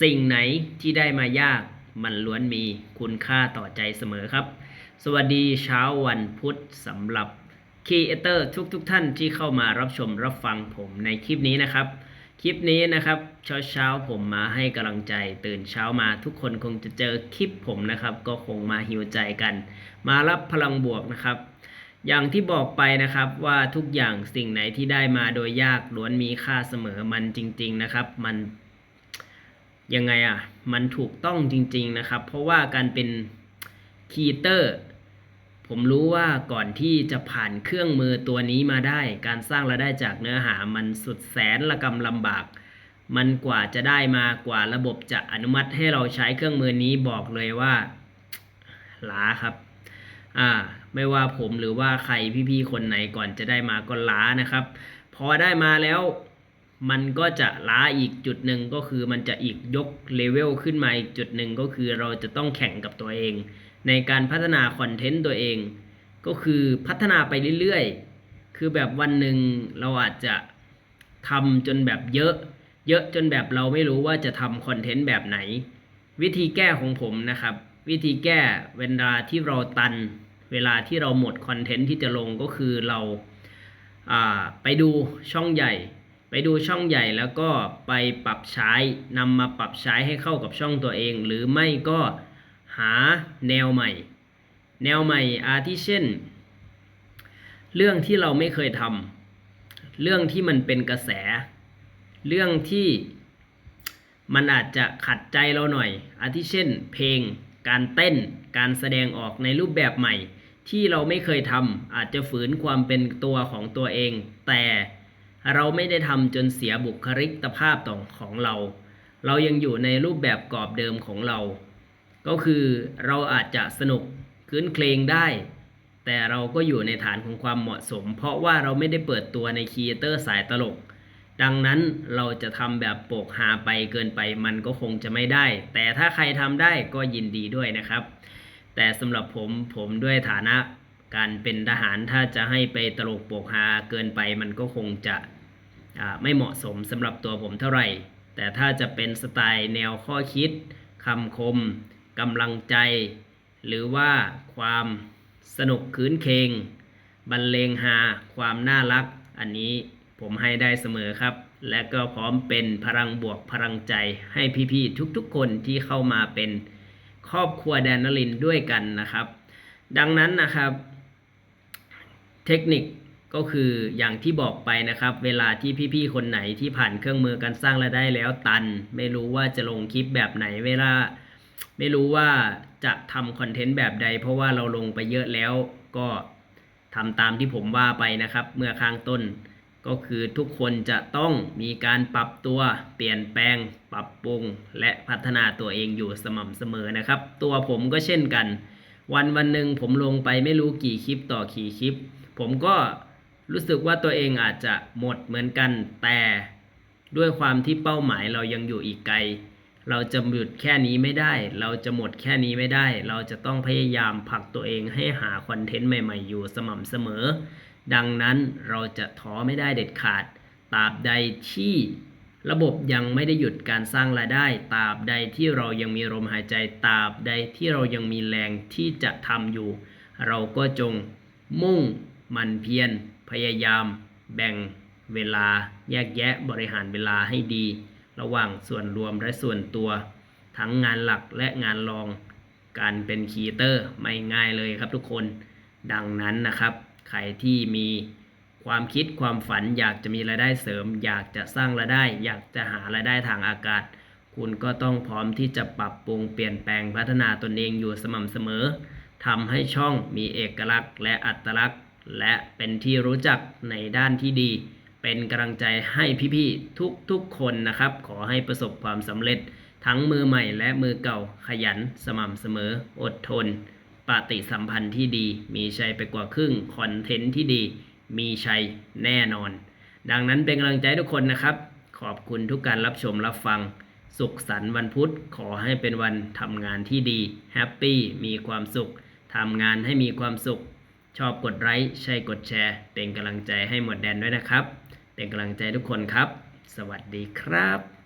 สิ่งไหนที่ได้มายากมันล้วนมีคุณค่าต่อใจเสมอครับ สวัสดีเช้าวันพุธสำหรับครีเอเตอร์ทุกๆทท่านที่เข้ามารับชมรับฟังผมในคลิปนี้นะครับ คลิปนี้นะครับเช้าเช้าผมมาให้กำลังใจตื่นเช้ามาทุกคนคงจะเจอคลิปผมนะครับ ก็คงมาหิวใจกัน มารับพลังบวกนะครับ อย่างที่บอกไปนะครับว่าทุกอย่างสิ่งไหนที่ได้มาโดยยากล้วนมีค่าเสมอมันจริง ๆนะครับ มัน ยังไงอะ มันถูกต้องจริง ๆนะครับ เพราะว่าการเป็นคีเตอร์ผมรู้ว่าก่อนที่จะผ่านเครื่องมือตัวนี้มาได้ การสร้างรายได้จากเนื้อหามันสุดแสนละกำลำบาก มันกว่าจะได้มากว่าระบบจะอนุมัติให้เราใช้เครื่องมือนี้บอกเลยว่าล้าครับ อ่า ไม่ว่าผมหรือว่าใครพี่ๆคนไหนก่อนจะได้มาก็ล้านะครับ พอได้มาแล้ว มันก็จะล้าอีกจุดหนึ่งก็คือมันจะอีกยกเลเวลขึ้นมาอีกจุดหนึ่งก็คือเราจะต้องแข่งกับตัวเอง ในการพัฒนาคอนเทนต์ตัวเอง ก็คือพัฒนาไปเรื่อยๆ คือแบบวันหนึ่งเราอาจจะทำจนแบบเยอะ เยอะจนแบบเราไม่รู้ว่าจะทำคอนเทนต์แบบไหน วิธีแก้ของผมนะครับ วิธีแก้เวลาที่เราตัน เวลาที่เราหมดคอนเทนต์ที่จะลงก็คือเราาไปดูช่องใหญ่ ไปดูช่องใหญ่แล้วก็ไปปรับใช้นำมาปรับใช้ให้เข้ากับช่องตัวเอง หรือไม่ก็หาแนวใหม่ แนวใหม่อาทิเช่น เรื่องที่เราไม่เคยทำเรื่องที่มันเป็นกระแส เรื่องที่มันอาจจะขัดใจเราหน่อย อาทิเช่น เพลง การเต้น การแสดงออกในรูปแบบใหม่ ที่เราไม่เคยทำอาจจะฝืนความเป็นตัวของตัวเอง แต่ เราไม่ได้ทำจนเสียบุคลิกภาพต่อของเรา เรายังอยู่ในรูปแบบกรอบเดิมของเรา ก็คือเราอาจจะสนุกคืนเคลงได้ แต่เราก็อยู่ในฐานของความเหมาะสม เพราะว่าเราไม่ได้เปิดตัวในครีเอเตอร์สายตลก ดังนั้นเราจะทำแบบโปกฮาไปเกินไปมันก็คงจะไม่ได้ แต่ถ้าใครทำได้ก็ยินดีด้วยนะครับ แต่สำหรับผมผมด้วยฐานะ การเป็นทหารถ้าจะให้ไปตลกโปกฮาเกินไปมันก็คงจะไม่เหมาะสมสำหรับตัวผมเท่าไหร่ แต่ถ้าจะเป็นสไตล์แนวข้อคิดคำคมกำลังใจ หรือว่าความสนุกคืนเคงบรรเลงฮาความน่ารัก อันนี้ผมให้ได้เสมอครับ และก็พร้อมเป็นพลังบวกพลังใจให้พี่ๆทุกๆคนที่เข้ามาเป็นครอบครัวแดนนลินด้วยกันนะครับ ดังนั้นนะครับ เทคนิคก็คืออย่างที่บอกไปนะครับ เวลาที่พี่ๆคนไหนที่ผ่านเครื่องมือการสร้างรายได้แล้วตัน ไม่รู้ว่าจะลงคลิปแบบไหนเวลา ไม่รู้ว่าจะทำคอนเทนต์แบบใด เพราะว่าเราลงไปเยอะแล้วก็ทำตามที่ผมว่าไปนะครับ เมื่อข้างต้น ก็คือทุกคนจะต้องมีการปรับตัว เปลี่ยนแปลง ปรับปรุง และพัฒนาตัวเองอยู่สม่ำเสมอนะครับ ตัวผมก็เช่นกัน วันวันหนึ่งผมลงไปไม่รู้กี่คลิปต่อกี่คลิป ผมก็รู้สึกว่าตัวเองอาจจะหมดเหมือนกัน แต่ด้วยความที่เป้าหมายเรายังอยู่อีกไกล เราจะหยุดแค่นี้ไม่ได้ เราจะหมดแค่นี้ไม่ได้ เราจะต้องพยายามผลักตัวเองให้หาคอนเทนต์ใหม่ ๆ อยู่สม่ำเสมอ ดังนั้นเราจะท้อไม่ได้เด็ดขาดตราบใดที่ระบบยังไม่ได้หยุดการสร้างรายได้ตราบใดที่เรายังมีลมหายใจตราบใดที่เรายังมีแรงที่จะทำอยู่ เราก็จงมุ่ง มันเพียรพยายาม แบ่งเวลาแยกแยะบริหารเวลาให้ดี ระหว่างส่วนรวมและส่วนตัว ทั้งงานหลักและงานรอง การเป็นคีเตอร์ไม่ง่ายเลยครับทุกคนดังนั้นนะครับ ใครที่มีความคิดความฝันอยากจะมีรายได้เสริม อยากจะสร้างรายได้ อยากจะหารายได้ทางอากาศ คุณก็ต้องพร้อมที่จะปรับปรุงเปลี่ยนแปลงพัฒนาตนเองอยู่สม่ำเสมอทำให้ช่องมีเอกลักษณ์และอัตลักษณ์ และเป็นที่รู้จักในด้านที่ดี เป็นกำลังใจให้พี่ๆทุกๆคนนะครับ ขอให้ประสบความสำเร็จทั้งมือใหม่และมือเก่าขยันสม่ำเสมอ อดทน ปฏิสัมพันธ์ที่ดี มีชัยไปกว่าครึ่ง คอนเทนต์ที่ดี มีชัยแน่นอน ดังนั้นเป็นกำลังใจทุกคนนะครับ ขอบคุณทุกการรับชมรับฟัง สุขสันต์วันพุธ ขอให้เป็นวันทำงานที่ดี แฮปปี้ มีความสุขทำงานให้มีความสุข ชอบกดไลค์ใช่กดแชร์ เป็นกำลังใจให้หมวดแดนด้วยนะครับ เป็นกำลังใจทุกคนครับ สวัสดีครับ